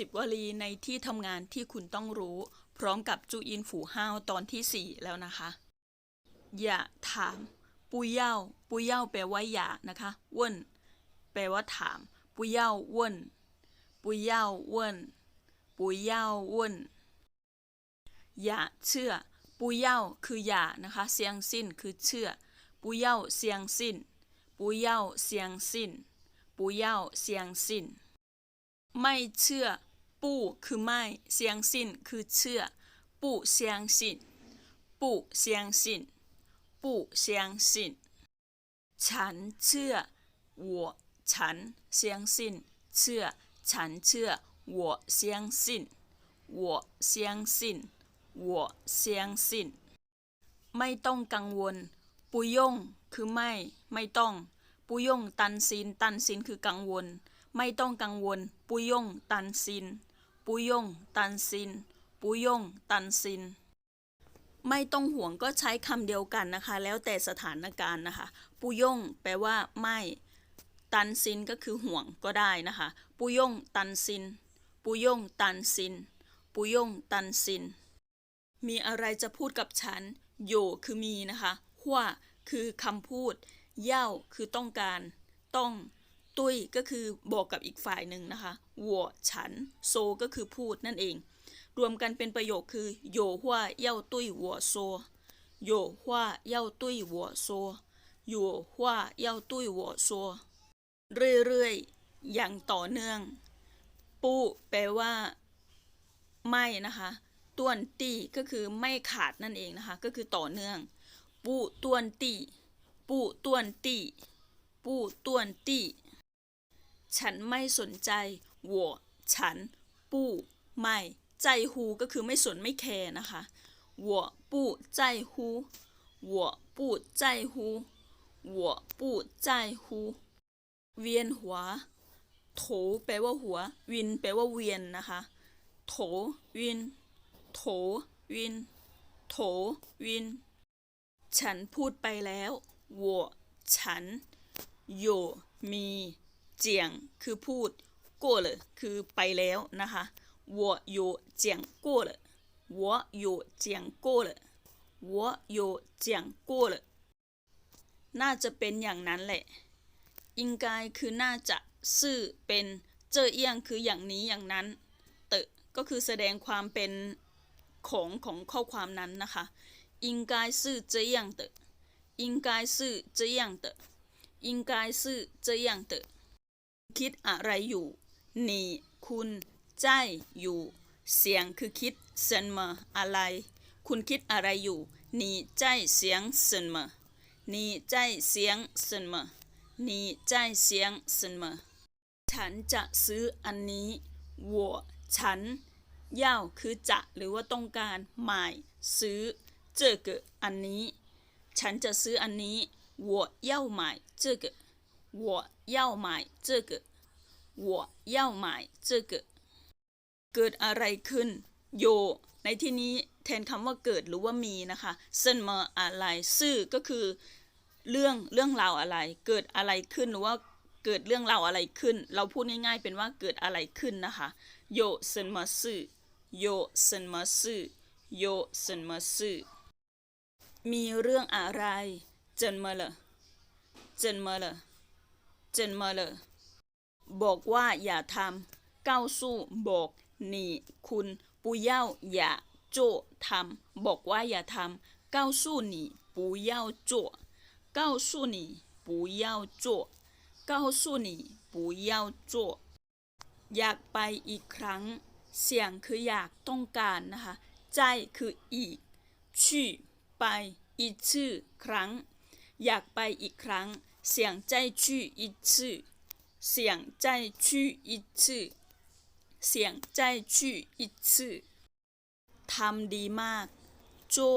10 วลีในที่ทำงานที่คุณต้องรู้ พร้อมกับจูอินฝูห้าวตอนที่ 4 แล้วนะคะ อย่าถาม ปุยเย่าปุยเย่าแปลว่าอย่านะคะว่นแปลว่าถาม ปุยเย่าว่นปุยเย่าว่นปุยเย่าว่นอย่าเชื่อ ปุยเย่าคืออย่านะคะเสียงสิ้นคือเชื่อ ปุยเย่าเสียงสิ้น ปุยเย่าเสียงสิ้นปุยเย่าเสียงสิ้นไม่เชื่อ ปู้คือไม่เสียงสิ้นคือเชื่อ ปู้เสียงสิ้นปู้เสียงสิ้นปู้เสียงสิ้นฉันเชื่อ我ฉันเสียงสิ้นเชื่อ ฉันเชื่อ我相信我相信我相信ไม่ต้องกังวล ปุยงคือไม่ ไม่ต้อง ปุยงตันซิน ตันซินคือกังวล ไม่ต้องกังวล ปุยงตันซิน ปุยง ตันซิน ปุยง ตันซิน ไม่ต้องห่วงก็ใช้คำเดียวกันนะคะ แล้วแต่สถานการณ์นะคะ ปุยง แปลว่า ไม่ ตันซินก็คือห่วงก็ได้นะคะ ปุยง ตันซิน ปุยง ตันซิน ปุยง ตันซิน มีอะไรจะพูดกับฉัน โยคือมีนะคะหัวคือคำพูด เย่าคือต้องการ ต้อง ตุ้ยก็คือบอกกับอีกฝ่ายหนึ่งนะคะหัวฉัน โซก็คือพูดนั่นเอง รวมกันเป็นประโยคคือโยหัวเย่าตุยหัวโซโยหัวเย่าตุยหัวโซโยหัวเย่าตุยหัวโซเรื่อยๆ อย่างต่อเนื่อง ปูแปลว่า ไม่นะคะต้วนตี้ก็คือไม่ขาดนั่นเองนะคะ ก็คือต่อเนื่อง ปูต้วนตี้ปูต้วนตี้ปูต้วนตี้ ฉันไม่สนใจ我ฉัน ปู้ไม่ ใจฮูก็คือไม่สนไม่แคร์นะคะ我不在乎我不在乎我不在乎เวียนหัว โถแปลว่าหัว วิน แปลว่าเวียนนะคะ โถ วิน โถ วิน โถ วิน ฉันพูดไปแล้ว我ฉัน โย มี เจียง คือพูด过了คือไปแล้วนะคะ我有讲过了我有讲过了我有讲过了น่าจะเป็นอย่างนั้นแหละ อิงกายคือน่าจะ ซื่อ เป็น เจอเอียงคืออย่างนี้อย่างนั้น เตะก็คือแสดงความเป็นของของข้อความนั้นนะคะ อิงกายซื่อเจอเอียงเตะอิ คิดอะไรอยู่ นี่ คุณ ใจ อยู่ เสียงคือคิดเซนมาอะไร คุณคิดอะไรอยู่ นี่ใจเสียงเซนมานี่ใจเสียงเซนมานี่ใจเสียงเซนมาฉันจะซื้ออันนี้我ฉันเย่าคือจะหรือว่าต้องการหมายซื้อ这个อันนี้ ฉันจะซื้ออันนี้我要买这个 我要买这个我要买这个เกิดอะไรขึ้น โย ในที่นี้แทนคำว่าเกิดหรือว่ามีนะคะเส้นมาอะไร ซื่อก็คือเรื่องเรื่องราวอะไร เกิดอะไรขึ้นหรือว่าเกิดเรื่องราวอะไรขึ้น เราพูดง่ายๆเป็นว่าเกิดอะไรขึ้นนะคะ โยเซนมาซื่อโยเซนมาซื่อโยเซนมาซื่อมีเรื่องอะไร เจนมาเลยเจนมาเลย 怎么了บอกว่าอย่าทำเก้าสู้บอกหนีคุณปูย่าอย่าโจทำบอกว่าอย่าทำเก้าสู้หนีปูเย่าโจก้าสู้นีปูย่าโจก้าสู้นีปูย่าโจอยากไปอีกครั้ง เสียงคืออยากต้องการนะคะใจคืออีกชื่อไปอีกชื่อครั้ง อยากไปอีกครั้ง เสียงใจชื่ออีกชื่อเสียงใจชื่ออีกชื่อเสียงใจชื่ออีกชื่อทำดีมากโจ้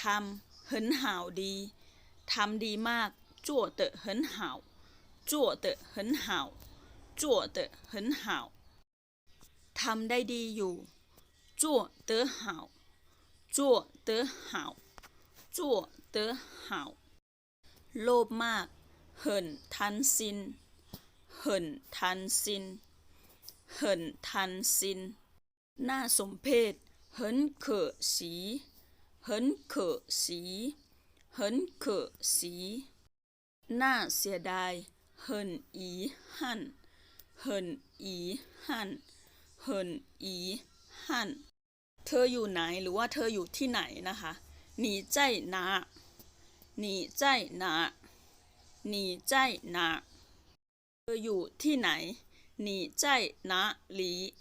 ทำ很好ดีทำดีมาก做得很好做得很好做得很好ทำได้ดีอยู่做得好做得好做得好โลภมาก หินทันซินเหินทันซินเหินทันซินน่าสมเพชเหินเขอสีเหินเขอสีเหินเขอสีน่าเสียดายเหินอีหันเหินอีหันเหินอีหันเธออยู่ไหนหรือว่าเธออยู่ที่ไหนนะคะ你在哪你在哪你在哪ใจนเธออยู่ที่ไหน你在哪里？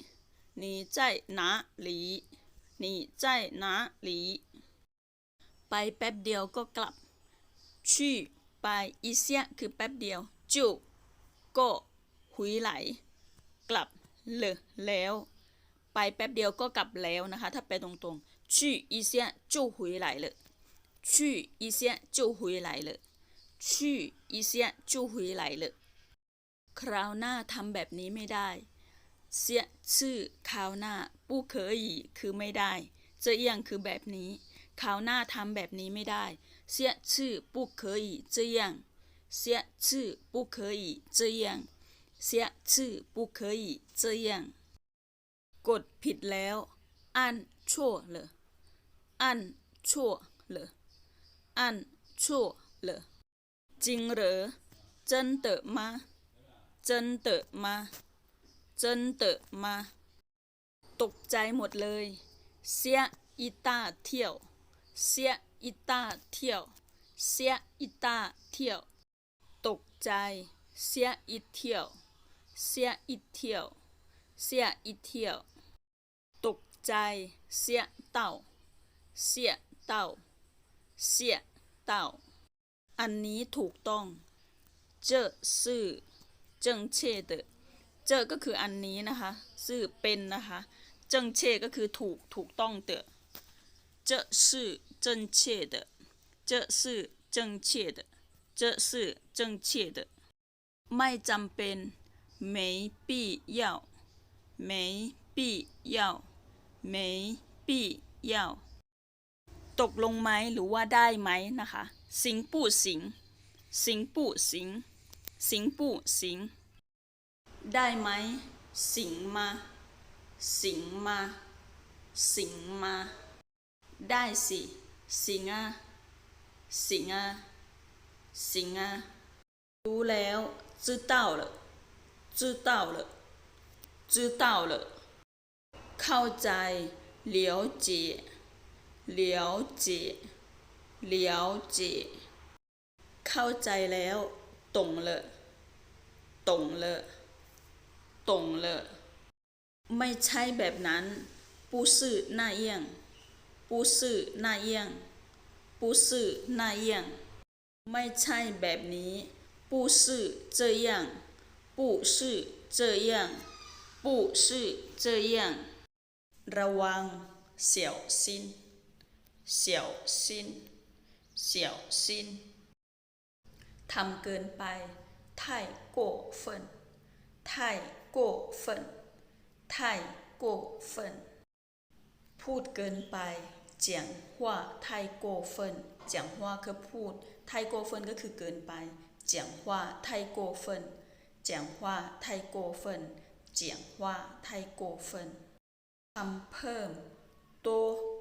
你在哪里？你在哪里ไปแป๊บเดียวก็กลับชี่ไปอีเซียคือแป๊บเดียวจูก็หุยไหล กลับเลยแล้ว ไปแป๊บเดียวก็กลับแล้วนะคะ ถ้าไปตรงๆชี่อีเซียจูหุยไหลเลยชี่เซียจูหุยไหลเล ชื่ออีเซียจูฮุยไหลเลยคราวหน้าทำแบบนี้ไม่ได้ เสียชื่อคราวหน้าปู้เคยคือไม่ได้เจียงคือแบบนี้คราวหน้าทำแบบนี้ไม่ได้ เสียชื่อปู้เคยเจียงเสียชื่อปู้เคยเจียงเสียชื่อปู้เคยเจียงกดผิดแล้วอันชั่วเลยอันชั่วเลยอันชั่วเลย จริงเหรอเจินเตอมาเจินเตอมาเจินเตอมา ตกใจหมดเลย เสียอีตาเที่ยว เสียอีตาเที่ยว เสียอีตาเที่ยว ตกใจ เสียอีเที่ยว เสียอีเที่ยว เสียอีเที่ยว ตกใจ เสียเต่า เสียเต่า เสียเต่า อันนี้ถูกต้อง这是正确的เจอก็คืออันนี้นะคะซื่อเป็นนะคะ正确ก็คือถูกถูกต้อง的这是正确的这是正确的这是正确的ไม่จำเป็น没必要没必要没必要ตกลงไหมหรือว่าได้ไหมนะคะ สิงปู่สิงสิงปู่สิงสิงปู่สิง ได้ไหม สิงมา สิงมา สิงมา ได้สิ สิงอ่ะสิงอ่ะสิงอ่ะรู้แล้ว知道了知道了知道了เข้าใจ了解了解 了解เข้าใจแล้วตรงเลยตรงเลยตรงเลยไม่ใช่แบบนั้น不是那样不是那样不是那样ไม่ใช่แบบนี้不是这样不是这样不是这样ระวัง小心小心 小心ทำเกินไป太过分太过分太过分พูดเกินไป讲话太过分讲话คือพูด太过分ก็คือเกินไป讲话太过分讲话太过分讲话太过分ทำเพิ่ม多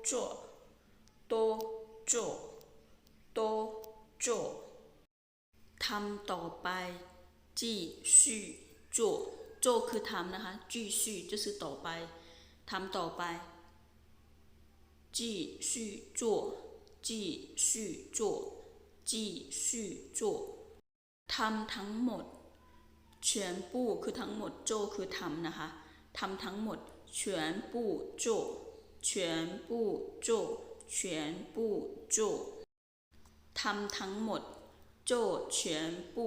做多做多 ทำต่อไปจีชื่อจโจคือทำนะคะจีชื่อก็คือต่อไปทำต่อไปจีชื่อจจีชื่อจจีชื่อจทำทั้งหมด全部คือทั้งหมดโจคือทำนะคะทำทั้งหมด全部做全部做全部做ทำทั้งหมด 做全部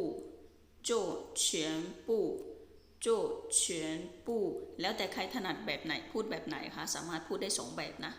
做全部做全部แล้วแต่ใครถนัดแบบไหนพูดแบบไหนคะสามารถพูดได้สองแบบนะ